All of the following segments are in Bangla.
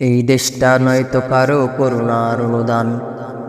এই দেশটা নয়তো কারও করুণার অনুদান।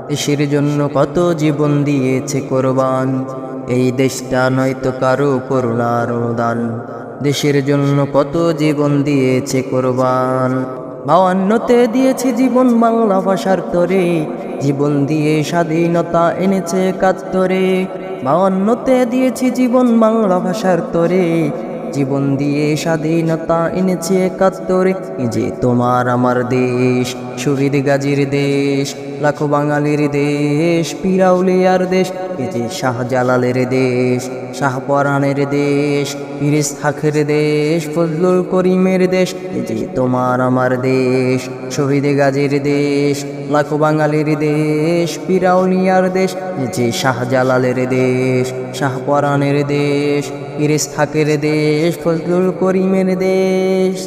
দেশের জন্য কত জীবন দিয়েছে কোরবান। এই দেশটা নয়তো কারও করুণার অনুদান। দেশের জন্য কত জীবন দিয়েছে কোরবান। বাউান্নতে দিয়েছে জীবন বাংলা ভাষার তরে। জীবন দিয়ে স্বাধীনতা এনেছে একাত্তরে। বাউান্নতে দিয়েছে জীবন বাংলা ভাষার তরে। জীবন দিয়ে স্বাধীনতা এনেছে একাত্তরে যে তোমার আমার দেশ শহীদ গাজীর দেশ। লাখো বাঙালির দেশ, পিরাউলিয়ার দেশ, এ যে শাহজালালের দেশ শাহপরাণের দেশ পিরিস থাকের দেশ, ফজলুল করিমের দেশ, এ যে তোমার আমার দেশ, শহীদ গাজীর দেশ, লাখো বাঙালির দেশ, পিরাউলিয়ার দেশ, এ যে শাহজালালের দেশ শাহপরাণের দেশ পিরিস থাকের দেশ, ফজলুল করিমের দেশ।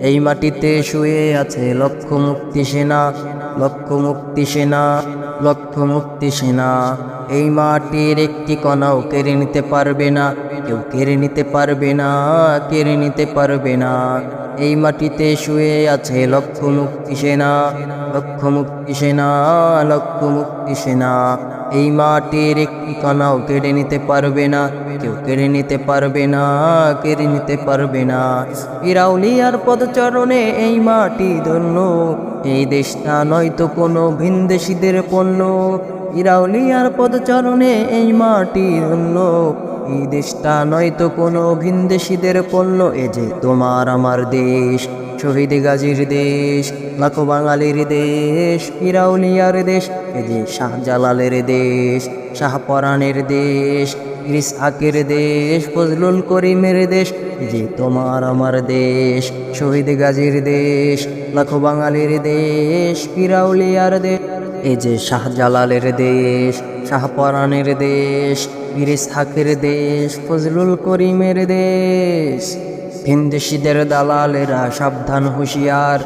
এই মাটিতে শুয়ে আছে লক্ষ মুক্তি সেনা লক্ষ মুক্তি সেনা লক্ষ মুক্তি সেনা। এই মাটির একটি কণাও কেড়ে নিতে পারবে না, কেউ কেড়ে নিতে পারবে না, কেড়ে নিতে পারবে না। এই মাটিতে শুয়ে আছে লক্ষ মুক্তি সেনা লক্ষ মুক্তি সেনা লক্ষ মুক্তি সেনা। এই মাটির একটি কণাও কেড়ে নিতে পারবে না কেউ কেড়ে নিতে পারবে না, কেড়ে নিতে পারবে না। ইরাউলিয়ার পদচরণে এই মাটি ধন্য। এই দেশটা নয়তো কোনো ভিনদেশিদের পণ্য। ইরাউলিয়ার পদচরণে এই মাটি ধন্য। এই দেশটা নয়তো কোনো ভিনদেশিদের পণ্য, এ যে তোমার আমার দেশ, শহীদ গাজীর দেশ, লাখো বাঙালির দেশ ইরাউলিয়ার দেশ, এ যে শাহজালালের দেশ শাহপরাণের দেশ ইসহাকের দেশ, ফজলুল করিমের দেশ যে তোমার আমার দেশ, শহীদ গাজীর দেশ, লাখো বাঙালির দেশ পিরাউলিয়ার দেশ। এই যে শাহজালালের দেশ শাহপরাণের দেশ বিরেশ হাকের দেশ, ফজলুল করিমের দেশ। ভিনদেশিদের দালালেরা সাবধান হুঁশিয়ার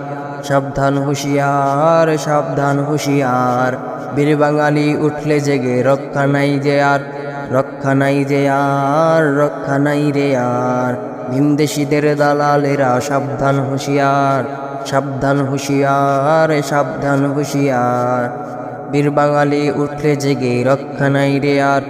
সাবধান হুঁশিয়ার সাবধান হুঁশিয়ার। বীর বাঙালি উঠলে জেগে রক্ষা নাই যে আর। রক্ষা নাই যে আর, রক্ষা নাই রে আর। ভিনদেশিদের দালালেরা সাবধান হুঁশিয়ার সাবধান হুঁশিয়ার সাবধান হুঁশিয়ার। বীর বাঙালি উঠলে জেগে, রক্ষা নাই রে আর,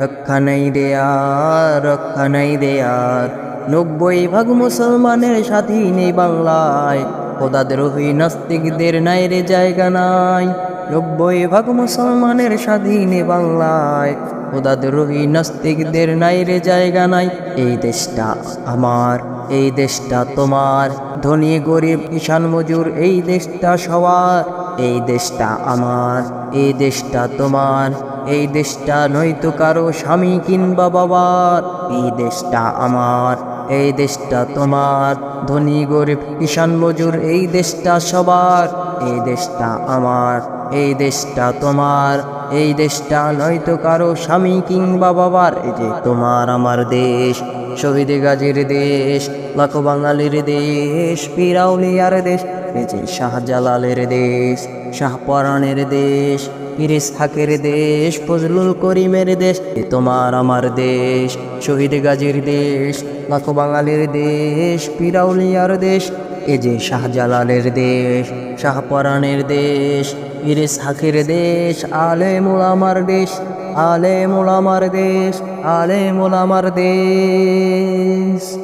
রক্ষা নাই রে আর, রক্ষা নাই রে আর। নব্বই ভাগ মুসলমানের স্বাধীন এই বাংলায় খোদাদ্রোহী নাস্তিকদের নাই রে জায়গা নাই। নব্বই ভাগ মুসলমানের স্বাধীন বাংলায়। খোদাদ্রোহী নাস্তিকদের নাই রে জায়গা নাই। এই দেশটা আমার, এই দেশটা তোমার। ধনী, গরিব কিষান মজুর, এই দেশটা সবার। এই দেশটা আমার, এই দেশটা তোমার। এই দেশটা নয়তো কারও স্বামী কিংবা বাবার। এই দেশটা আমার এই দেশটা তোমার। ধনী, গরিব কিষান মজুর, এই দেশটা সবার। এই দেশটা আমার, এই দেশটা তোমার। এই দেশটা নয়তো কারও স্বামী কিংবা বাবার। এই যে তোমার আমার দেশ, শহীদ গাজীর দেশ, লাখো বাঙালির দেশ পিরাউলিয়ার দেশ। যে শাহজালালের দেশ শাহপরাণের দেশ পিরিস হাকের দেশ, ফজলুল করিমের দেশ, এ তোমার আমার দেশ, শহীদ গাজীর দেশ, লাখো বাঙালির দেশ, পিরাউলিয়ার দেশ, এ যে শাহজালালের দেশ শাহপরাণের দেশ পিরিস হাকের দেশ আলে মোলামার দেশ আলে মোলামার দেশ আলে মোলামার দেশ।